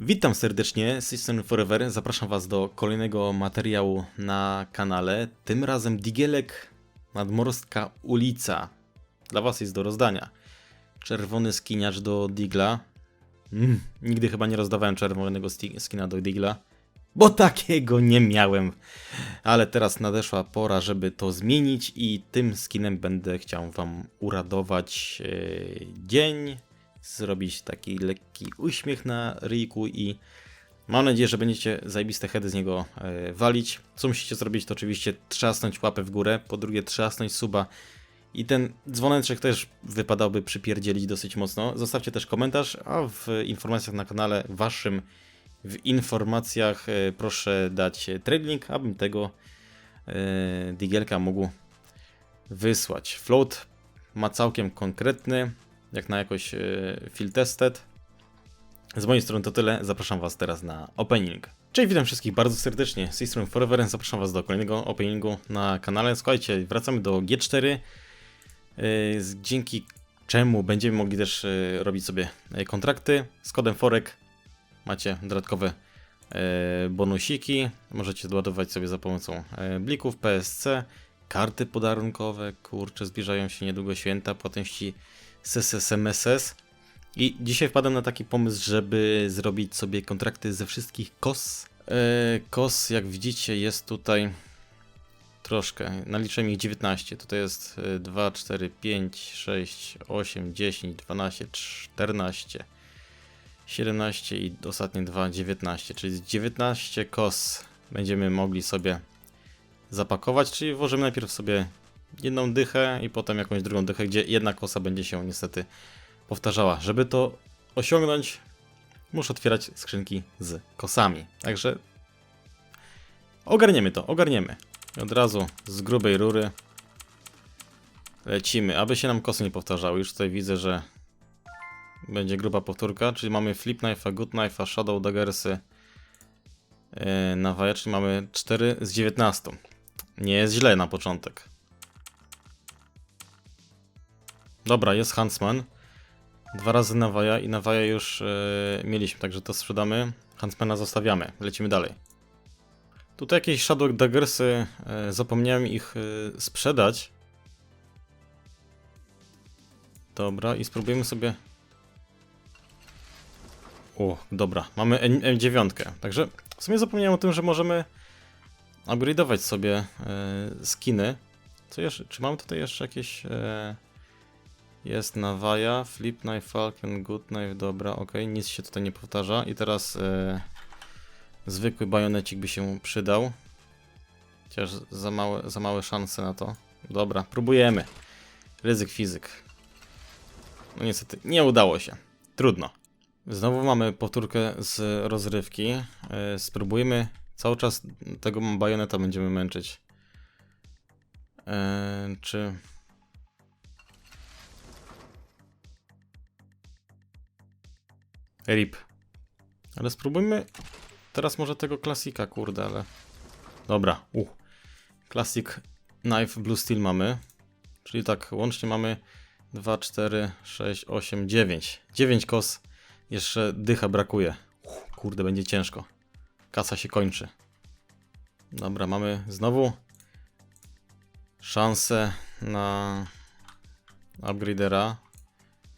Witam serdecznie, System Forever. Zapraszam Was do kolejnego materiału na kanale. Tym razem Digielek Nadmorska Ulica. Dla Was jest do rozdania. Czerwony skiniacz do Digla. Mm, nigdy chyba nie rozdawałem czerwonego skina do Digla, bo takiego nie miałem. Ale teraz nadeszła pora, żeby to zmienić i tym skinem będę chciał Wam uradować e, dzień, zrobić taki lekki uśmiech na ryjku i mam nadzieję, że będziecie zajebiste heady z niego e, walić. Co musicie zrobić, to oczywiście trzasnąć łapę w górę, po drugie trzasnąć suba i ten dzwoneczek też wypadałoby przypierdzielić dosyć mocno. Zostawcie też komentarz, a w informacjach na kanale waszym w informacjach e, proszę dać trade link, abym tego e, digielka mógł wysłać. Float ma całkiem konkretny, jak na jakoś e, field tested. Z mojej strony to tyle. Zapraszam Was teraz na opening. Cześć, witam wszystkich bardzo serdecznie. Z tej strony Forever. Zapraszam Was do kolejnego openingu na kanale. Słuchajcie, wracamy do G4, e, dzięki czemu będziemy mogli też e, robić sobie kontrakty z kodem FOREK. Macie dodatkowe bonusiki. Możecie doładować sobie za pomocą blików PSC, karty podarunkowe. Kurczę, zbliżają się niedługo święta, płatności SSMSS. I dzisiaj wpadłem na taki pomysł, żeby zrobić sobie kontrakty ze wszystkich KOS. E, KOS, jak widzicie, jest tutaj troszkę. Naliczyłem ich 19. Tutaj jest e, 2, 4, 5, 6, 8, 10, 12, 14, 17 i ostatnie 2, 19. Czyli z 19 KOS będziemy mogli sobie zapakować, czyli włożymy najpierw sobie jedną dychę i potem jakąś drugą dychę, gdzie jedna kosa będzie się niestety powtarzała. Żeby to osiągnąć, muszę otwierać skrzynki z kosami. Także ogarniemy to, ogarniemy. I od razu z grubej rury lecimy, aby się nam kosy nie powtarzały. Już tutaj widzę, że będzie gruba powtórka, czyli mamy Flip Knife'a, Good Knife'a, Shadow Daggersy yy, mamy 4 z 19. Nie jest źle na początek. Dobra, jest Huntsman. Dwa razy Nawaja i Nawaja już e, mieliśmy, także to sprzedamy. Huntsmana zostawiamy, lecimy dalej. Tutaj jakieś Shadow Daggersy, e, zapomniałem ich e, sprzedać. Dobra, i spróbujemy sobie... O, dobra, mamy M- M9, także w sumie zapomniałem o tym, że możemy upgrade'ować sobie e, skiny. Co jeszcze? Czy mamy tutaj jeszcze jakieś... E, jest Nawaja, Flip Knife, Falcon, Good Knife, dobra, ok, nic się tutaj nie powtarza. I teraz e, zwykły bajonecik by się przydał. Chociaż za małe, za małe szanse na to. Dobra, próbujemy. Ryzyk fizyk. No niestety, nie udało się. Trudno. Znowu mamy powtórkę z rozrywki. E, spróbujmy. Cały czas tego bajoneta będziemy męczyć. E, czy... RIP. Ale spróbujmy teraz może tego klasika, kurde, ale... Dobra, u. Classic Knife Blue Steel mamy. Czyli tak, łącznie mamy 2, 4, 6, 8, 9. 9 kos. Jeszcze dycha brakuje. Kurde, będzie ciężko. Kasa się kończy. Dobra, mamy znowu szansę na upgradera.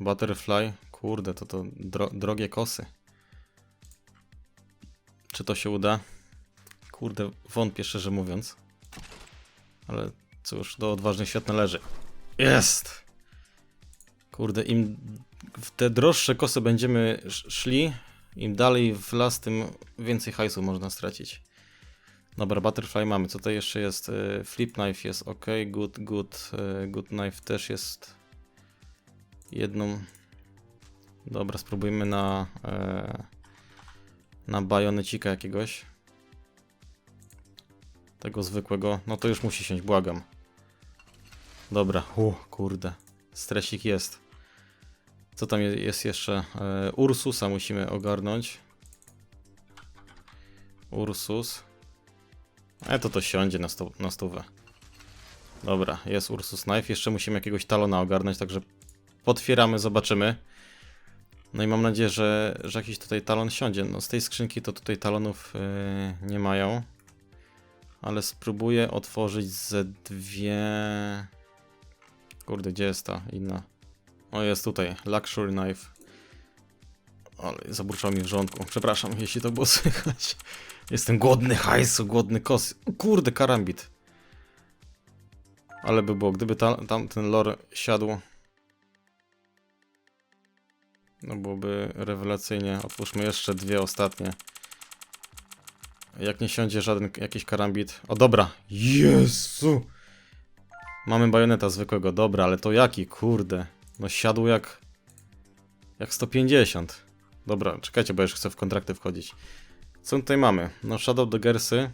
Butterfly. Kurde, to to dro drogie kosy. Czy to się uda? Kurde, wątpię szczerze mówiąc. Ale cóż, do odważnych świat należy. Jest! Kurde, im w te droższe kosy będziemy sz- szli, im dalej w las, tym więcej hajsu można stracić. Dobra, Butterfly mamy. Co to jeszcze jest? E, Flip Knife jest ok, good, good, e, good Knife też jest jedną Dobra, spróbujmy na e, na bajonecika jakiegoś. Tego zwykłego. No to już musi siąść, błagam. Dobra, u, kurde. Stresik jest. Co tam je- jest jeszcze? E, Ursusa musimy ogarnąć. Ursus. E, to to siądzie na, na stówę. Dobra, jest Ursus Knife. Jeszcze musimy jakiegoś talona ogarnąć, także potwieramy, zobaczymy. No i mam nadzieję, że, że jakiś tutaj talon siądzie. No z tej skrzynki to tutaj talonów yy, nie mają. Ale spróbuję otworzyć ze dwie... Kurde, gdzie jest ta inna? O, jest tutaj. Luxury Knife. Ale zaburczało mi w żołądku. Przepraszam, jeśli to było słychać. Jestem głodny hajsu, głodny kos. Kurde, karambit. Ale by było, gdyby ta, tam ten lore siadł. No byłoby rewelacyjnie. Otwórzmy jeszcze dwie ostatnie. Jak nie siądzie żaden jakiś karambit. O dobra. Jezu! Mamy bajoneta zwykłego, dobra, ale to jaki, kurde. No siadł jak... Jak 150. Dobra, czekajcie, bo już chcę w kontrakty wchodzić. Co tutaj mamy? No Shadow Daggersy.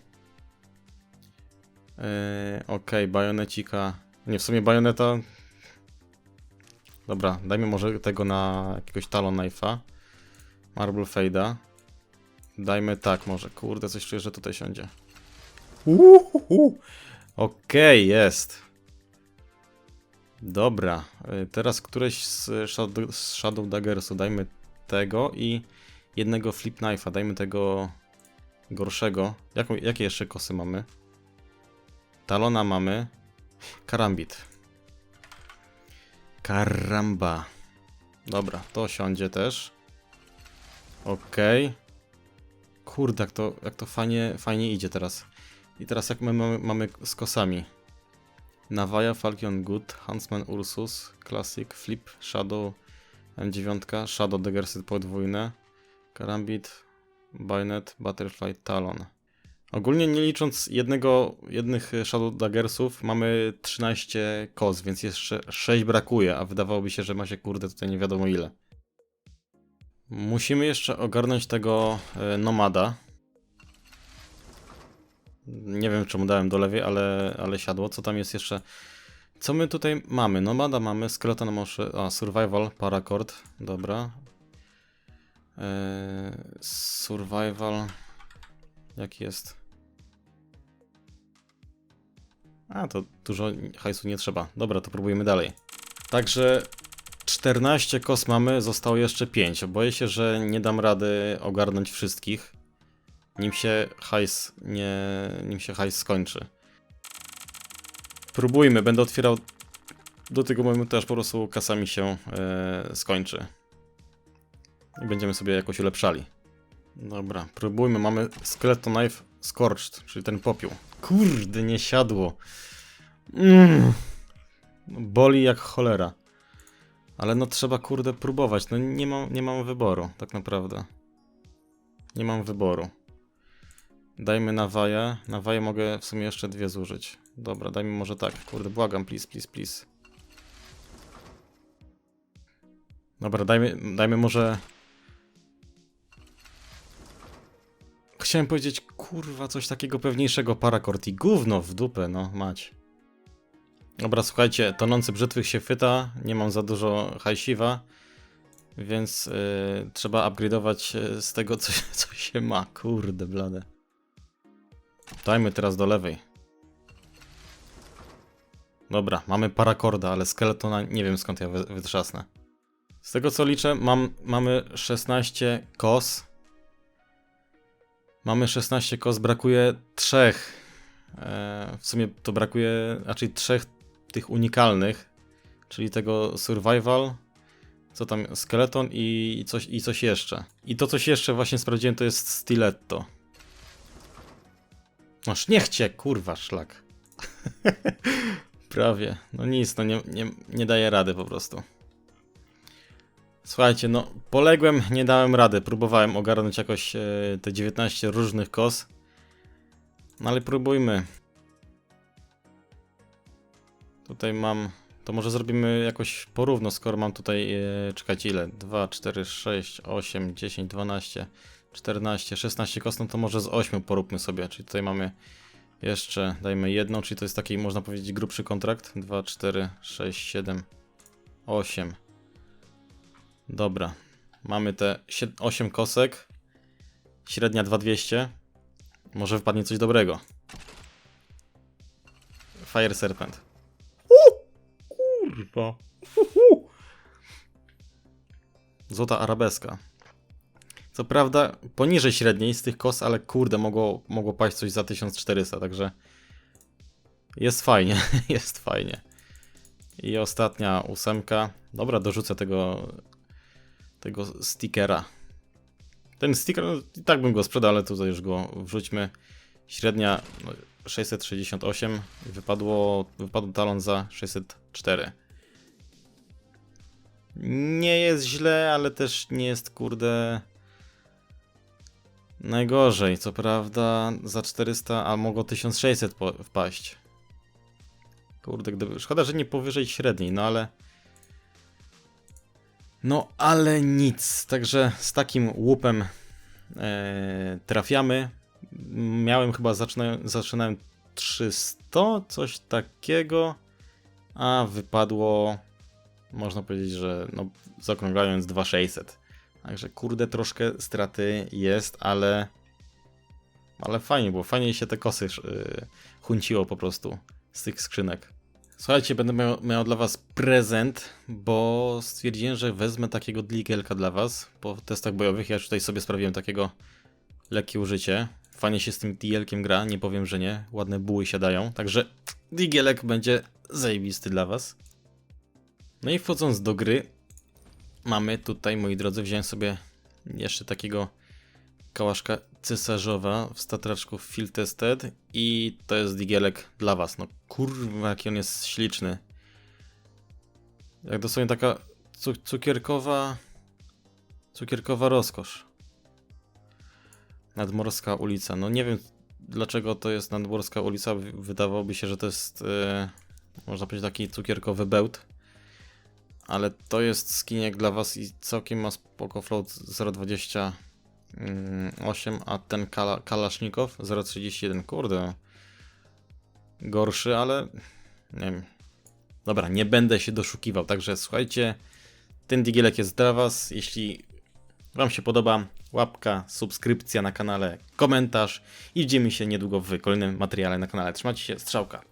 Yy, Okej, bajonecika. Nie, w sumie bajoneta... Dobra, dajmy może tego na jakiegoś Talon Knife'a. Marble Fade'a. Dajmy tak może. Kurde, coś czuję, że tutaj siądzie. Okej, jest. Dobra, y, teraz któreś z Shadow, z Shadow Daggersu. Dajmy tego i jednego Flip Knife'a. Dajmy tego gorszego. Jaką, jakie jeszcze kosy mamy? Talona mamy. Karambit. Karamba. Dobra, to siądzie też. Okej. Kurde, jak to, jak to fajnie, fajnie idzie teraz. I teraz jak my mamy, mamy z kosami. Nawaja, Falcon Good, Huntsman Ursus, Classic, Flip, Shadow, M9, Shadow Daggersy podwójne, Karambit, Bayonet, Butterfly, Talon. Ogólnie nie licząc jednego, jednych Shadow Daggersów mamy 13 kos, więc jeszcze 6 brakuje, a wydawałoby się, że ma się kurde tutaj nie wiadomo ile. Musimy jeszcze ogarnąć tego e, Nomada. Nie wiem czemu dałem do lewej, ale, ale siadło. Co tam jest jeszcze? Co my tutaj mamy? Nomada mamy, Skeleton Moszy, a Survival, Paracord, dobra. Eee, survival, jaki jest? A, to dużo hajsu nie trzeba. Dobra, to próbujemy dalej. Także 14 kos mamy, zostało jeszcze 5. Boję się, że nie dam rady ogarnąć wszystkich. Nim się hajs nie. nim się hajs skończy. Próbujmy, będę otwierał do tego momentu, aż po prostu kasa mi się e, skończy. I będziemy sobie jakoś ulepszali. Dobra, próbujmy. Mamy Skeleton Knife Scorched, czyli ten popiół. Kurde, nie siadło. Mm. Boli jak cholera. Ale no trzeba kurde próbować. No nie mam, nie mam wyboru, tak naprawdę. Nie mam wyboru. Dajmy nawaję. Nawaję mogę w sumie jeszcze dwie zużyć. Dobra, dajmy może tak. Kurde, błagam, please, please, please. Dobra, dajmy, dajmy może... Chciałem powiedzieć, kurwa, coś takiego pewniejszego parakord i gówno w dupę, no, mać. Dobra, słuchajcie, tonący brzytwych się chwyta, nie mam za dużo hajsiwa, więc yy, trzeba upgrade'ować yy, z tego, co, co się ma. Kurde, blade. Dajmy teraz do lewej. Dobra, mamy parakorda, ale skeletona nie wiem skąd ja wy wytrzasnę. Z tego co liczę, mam, mamy 16 kos. Mamy 16 kos, brakuje trzech. E, w sumie to brakuje raczej trzech tych unikalnych, czyli tego survival, co tam, skeleton i coś, i coś jeszcze. I to coś jeszcze właśnie sprawdziłem, to jest stiletto. Noż niech cię, kurwa, szlak. Prawie. No nic, no nie, nie, nie daję rady po prostu. Słuchajcie, no poległem, nie dałem rady. Próbowałem ogarnąć jakoś e, te 19 różnych kos. No ale próbujmy. Tutaj mam... To może zrobimy jakoś porówno, skoro mam tutaj... E, czekajcie, ile? 2, 4, 6, 8, 10, 12, 14, 16 kos, no to może z 8 poróbmy sobie. Czyli tutaj mamy jeszcze, dajmy jedną, czyli to jest taki, można powiedzieć, grubszy kontrakt. 2, 4, 6, 7, 8. Dobra. Mamy te 8 kosek. Średnia 2200. Może wpadnie coś dobrego. Fire Serpent. Kurwa. Złota arabeska. Co prawda poniżej średniej z tych kos, ale kurde, mogło, mogło paść coś za 1400, także jest fajnie, jest fajnie. I ostatnia ósemka. Dobra, dorzucę tego, tego stickera. Ten sticker, no, i tak bym go sprzedał, ale tutaj już go wrzućmy. Średnia no, 668 i wypadło, wypadł talon za 604. Nie jest źle, ale też nie jest kurde najgorzej. Co prawda za 400, a mogło 1600 po- wpaść. Kurde, gdyby. Szkoda, że nie powyżej średniej, no ale. No ale nic. Także z takim łupem e, trafiamy. Miałem chyba zaczyna, zaczynałem 300, coś takiego, a wypadło można powiedzieć, że no, zaokrąglając 2600. Także kurde, troszkę straty jest, ale ale fajnie było, fajnie się te kosy yy, hunciło po prostu z tych skrzynek. Słuchajcie, będę miał, miał dla was prezent, bo stwierdziłem, że wezmę takiego digelka dla was po testach bojowych. Ja już tutaj sobie sprawiłem takiego lekkie użycie. Fajnie się z tym digelkiem gra, nie powiem, że nie. Ładne buły siadają, także digielek będzie zajebisty dla was. No i wchodząc do gry, mamy tutaj, moi drodzy, wziąłem sobie jeszcze takiego kałaszka cesarzowa w statraczku Field Tested i to jest digielek dla was. No kurwa, jaki on jest śliczny. Jak dosłownie taka cu cukierkowa cukierkowa rozkosz. Nadmorska ulica. No nie wiem dlaczego to jest nadmorska ulica. Wydawałoby się, że to jest e, można powiedzieć taki cukierkowy bełt. Ale to jest skiniek dla was i całkiem ma spoko float 0,28, a ten kala, kalasznikow 0,31. Kurde. Gorszy, ale nie wiem. Dobra, nie będę się doszukiwał. Także słuchajcie, ten digielek jest dla was. Jeśli wam się podoba, łapka, subskrypcja na kanale, komentarz i widzimy się niedługo w kolejnym materiale na kanale. Trzymajcie się, strzałka.